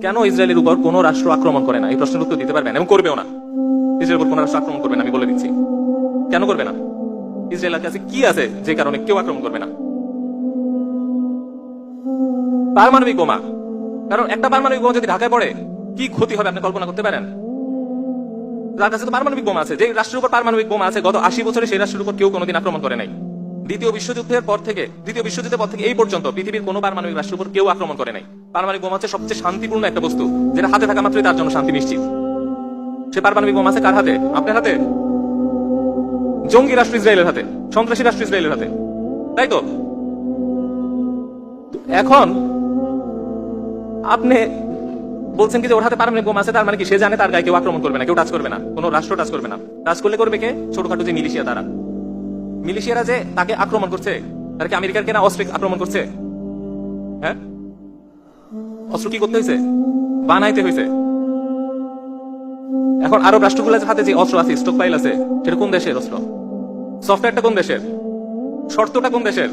কেন ইসরায়েলের উপর কোন রাষ্ট্র আক্রমণ করে না? এই প্রশ্নের উত্তর দিতে পারবেন? এবং করবেও না। ইসরায়েলের উপর কোন রাষ্ট্র আক্রমণ করবে না, আমি বলে দিচ্ছি। কেন করবে না? ইসরায়েলের কাছে কি আছে যে কারণে কেউ আক্রমণ করবে না? পারমাণবিক বোমা। কারণ একটা পারমাণবিক বোমা যদি ঢাকায় পড়ে, কি ক্ষতি হবে আপনি কল্পনা করতে পারেন? যার কাছে তো পারমাণবিক বোমা আছে। যে রাষ্ট্রের উপর পারমাণবিক বোমা আছে, গত আশি বছরে সেই রাষ্ট্রের উপর কেউ কোনোদিন আক্রমণ করে নাই। দ্বিতীয় বিশ্বযুদ্ধের পর থেকে, দ্বিতীয় বিশ্বযুদ্ধের পর থেকে এই পর্যন্ত পৃথিবীর কোনো পারমাণবিক রাষ্ট্রের উপর কেউ আক্রমণ করে নাই। পারমাণবিক বোমা হচ্ছে সবচেয়ে শান্তিপূর্ণ একটা বস্তু, যেটা হাতে থাকা মাত্রই তার জন্য শান্তি নিশ্চিত। সে পারমাণবিক বোমা আছে কার হাতে? আপনার হাতে? জঙ্গি রাষ্ট্র ইসরায়েলের হাতে, সন্ত্রাসী রাষ্ট্র ইসরায়েলের হাতে। তাই তো? এখন আপনি বলছেন কি যে ওর হাতে পারমাণবিক বোমা আছে, তার মানে কি সে জানে তার গায়ে কেউ আক্রমণ করবে না, কেউ টাচ করবে না, কোনো রাষ্ট্র টাচ করবে না। টাচ করলে করবে কে? ছোটখাটো যে মিলিশিয়া তারা। মিলিশিয়ারা যে তাকে আক্রমণ করছে, তারা কি আমেরিকার কেনা অস্ত্র আক্রমণ করছে? হ্যাঁ? অস্ত্র কি করতে হয়েছে বানাইতে হয়েছে এখন আরব রাষ্ট্রগুলোর হাতে যে অস্ত্র আছে স্টক পাইল আছে, সেটা কোন দেশের অস্ত্র? সফটওয়্যারটা কোন দেশের? শর্তটা কোন দেশের?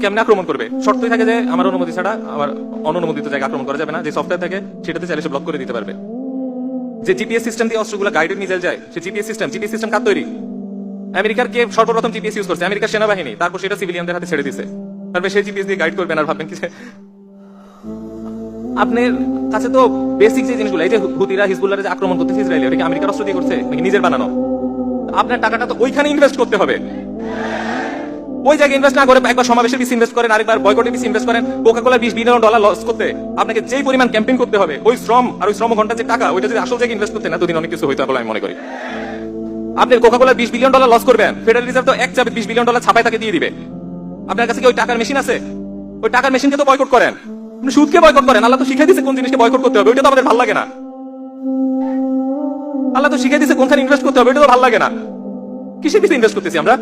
কেমনে আক্রমণ করবে? শর্তই থাকে যে, আমার অনুমতি ছাড়া আমার অনুমোদিত জায়গা আক্রমণ করা যাবে না। যে সফটওয়্যার থাকে, সেটাতে চাইলে সে ব্লক করে দিতে পারবে। যে জিপিএস সিস্টেম দিয়ে অস্ত্রগুলো গাইডেড মিসাইল যায়, সে জিপিএস সিস্টেম জিপিএস সিস্টেম কার তৈরি? আমেরিকার কে সর্বপ্রথম জিপিএস ইউজ করছে? আমেরিকার সেনাবাহিনী। তারপর সেটা সিভিলিয়ানদের হাতে ছেড়ে দিছে। তারপরে সেই জিপিএস দিয়ে গাইড করবেন আর ভাববেন কি আপনার কাছে তো বেসিক যে জিনিসগুলো, এই যে হুতিরা হিজবুল্লাহ যে আক্রমণ করতেছে ইসরায়েল এটা কি আমেরিকার অস্ত্র দিয়ে করছে, নাকি নিজের বানানো? আপনার টাকাটা তো ওইখানে ইনভেস্ট করতে হবে। ওই জায়গায় ইনভেস্ট না করে একবার সমাবেশে পিস ইনভেস্ট করেন, আরেকবার পিস ইনভেস্ট করেন কোকা কোলা বিশ বিলিয়ন ডলার লস করতে। আপনাকে যেই পরিমাণ ক্যাম্পেইন করতে হবে, ওই শ্রম আর ওই শ্রম ঘণ্টা যে টাকা, ওইটা যদি আসল জায়গায় ইনভেস্ট করতেন, এতদিন অনেক কিছু হইতো আমি মনে করি। আপনি কোকা কোলা বিশ বিলিয়ন ডলার লস করবেন ফেডারেল রিজার্ভ তো এক চাপে বিশ বিলিয়ন ডলার ছাপায় তাকে দিয়ে দিবে। আপনার কাছে কি ওই টাকার মেশিন আছে? ওই টাকার মেশিনকে তো বয়কট করেন। সুদকে বয়কট করেন। আল্লাহ তো শিখাই দিচ্ছে কোন জিনিসকে বয়কট করতে হবে, ওইটা তো আমাদের ভালো লাগে না। আল্লাহ তো শিখাই দিচ্ছে কোনখানে ইনভেস্ট করতে হবে, ওইটা তো ভালো লাগে না। কিসের পিছিয়ে ইনভেস্ট করতেছি আমরা?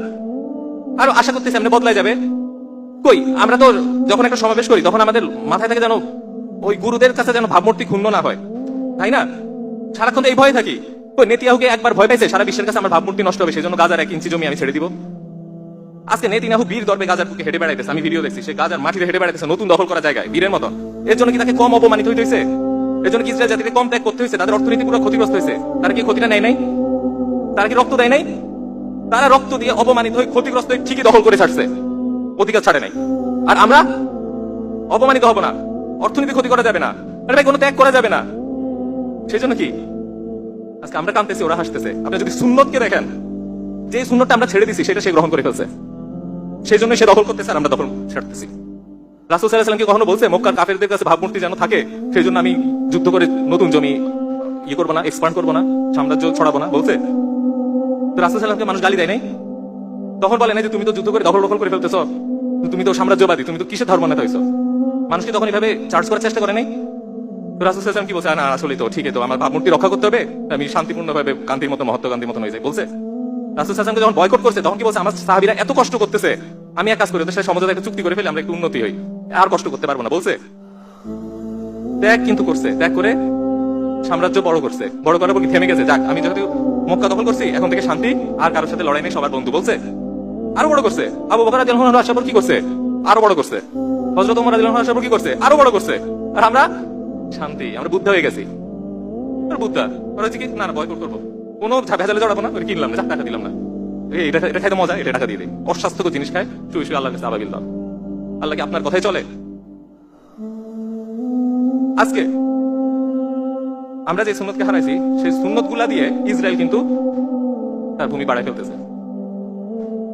আর আশা করতেছি আমরা বদলাই যাবে। কই, আমরা তো যখন একটা সমাবেশ করি, তখন আমাদের মাথায় থাকে যেন ওই গুরুদের কাছে যেন ভাবমূর্তি ক্ষুণ্ণ না হয়। তাই না? সারাক্ষণ এই ভয়ে থাকি। ওই নেতিয়াহুকে একবার ভয় পাইছে, সারা বিশ্বের কাছে আমার ভাবমূর্তি নষ্ট হবে সেই জন্য গাজার এক ইঞ্চি জমি আমি ছেড়ে দিব। আজকে নেতিনাহু বীর দর্বে গাজার বুকে হেঁটে বেড়াইতেছে, আমি ভিডিও দেখছি, সে গাজার মাটিতে হেঁটে বেড়াইতেছে, নতুন দখল করা জায়গায়, বীরের মতন এর জন্য কি তাকে কম অপমানিত হইতে হয়েছে এর জন্য কি ইসরায়েল জাতিকে কম ত্যাগ করতে হয়েছে তাদের অর্থনীতি পুরো ক্ষতিগ্রস্ত হয়েছে তারা কি ক্ষতিটা নেয় নাই? তারা কি রক্ত দেয় নাই? তারা রক্ত দিয়ে অপমানিত হয়ে ক্ষতিগ্রস্ত হয়ে ঠিকই দখল করে ছাড়ছে। অধিকার ছাড়ে নাই। আর আমরা? অপমানিত হব না। অর্থনীতি ক্ষতি করা যাবে না। আরে ভাই, কোনো ত্যাগ করা যাবে না। সেই জন্য কি? আজকে আমরা কানতেছি ওরা হাসতেছে। আপনি যদি সুন্নতকে দেখেন, যে সুন্নতটা আমরা ছেড়ে দিছি, সেটা সে গ্রহণ করে ফেলছে। সেই জন্য সে দখল করতেছে আর আমরা দখল ছাড়তেছি। রাসুল সাল্লাহ কি কখনো বলছে, মক্কার কাফেরদের কাছে ভাবমূর্তি যেন থাকে সেই জন্য আমি যুদ্ধ করে নতুন জমি ইয়ে করব না এক্সপান্ড করব না, সাম্রাজ্য ছড়াবো না, বলছে। তো রাসুল সাল্লামকে মানুষ গালি দেয় নাই? তখন বলে না যে, তুমি তো যুদ্ধ করে দখল দখল করে ফেলতেছ। তুমি তো সাম্রাজ্যবাদী, তুমি তো কিসের ধর্ম নেতা হয়েছ মানুষকে তখন এভাবে চার্জ করার চেষ্টা করে নাই? তো রাসুল সাল্লাম কি বলছে, না আসলে তো, ঠিক তো আমার ভাবমূর্তি রক্ষা করতে হবে। আমি শান্তিপূর্ণ ভাবে গান্ধীর মতো, মহত্ব গান্ধীর মতন হয়ে যায় বলছে। রাসুল সাল্লামকে যখন বয়কট করছে, তখন কি বলছে? আমার সাহাবিরা এত কষ্ট করতেছে। আমি এক কাজ করি, ওদের সাথে একটা চুক্তি করে ফেলে, আমরা একটু উন্নতি হই। আর কষ্ট করতে পারব না, বলছে। ত্যাগ কিন্তু করছে, ত্যাগ করে সাম্রাজ্য বড় করছে। বড় করার পর থেমে গেছে? যাক, আমি যেহেতু মক্কা দখল করছি, এখন থেকে শান্তি, আর কারোর সাথে লড়াই নেই, সবার বন্ধু, বলছে। আরও বড় করছে। আবু বকর রাদিয়াল্লাহু আসার পর কি করছে? আরও বড় করছে। হযরত ওমর রাদিয়াল্লাহু আসার পর কি করছে? আরও বড় করছে। আর আমরা শান্তি, আমরা বুদ্ধ হয়ে গেছি। বুদ্ধা। ওরা হচ্ছে কি, না না, বয়কট করব। কোনো ভেজালে জড়াবো না কিনলাম না টাকা দিলাম না। এটা খাইতে মজা, এটা টাকা দিয়ে দিই অস্বাস্থ্যকর জিনিস খায় শুয়ে শুয়ে আল্লাহর কাছে দাও আল্লাহ কি আপনার কথাই চলে? আজকে আমরা যে সুন্নতকে হারাইছি, সেই সুন্নতগুলা দিয়ে ইসরায়েল কিন্তু তার ভূমি বাড়ায় ফেলতেছে।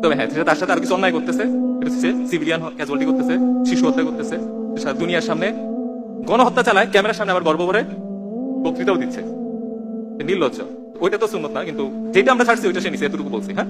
তবে হ্যাঁ তার সাথে আর কিছু অন্যায় করতেছে। এটা হচ্ছে সিভিলিয়ান ক্যাজুয়ালিটি করতেছে, শিশু হত্যা করতেছে। দুনিয়ার সামনে গণহত্যা চালায়, ক্যামেরার সামনে আবার গর্ব করে বক্তৃতাও দিচ্ছে। নির্লজ্জ। ওইটা তো সুন্নত না কিন্তু যেটা আমরা ছাড়ছি ওইটা সে নিচে এতটুকু বলছি হ্যাঁ?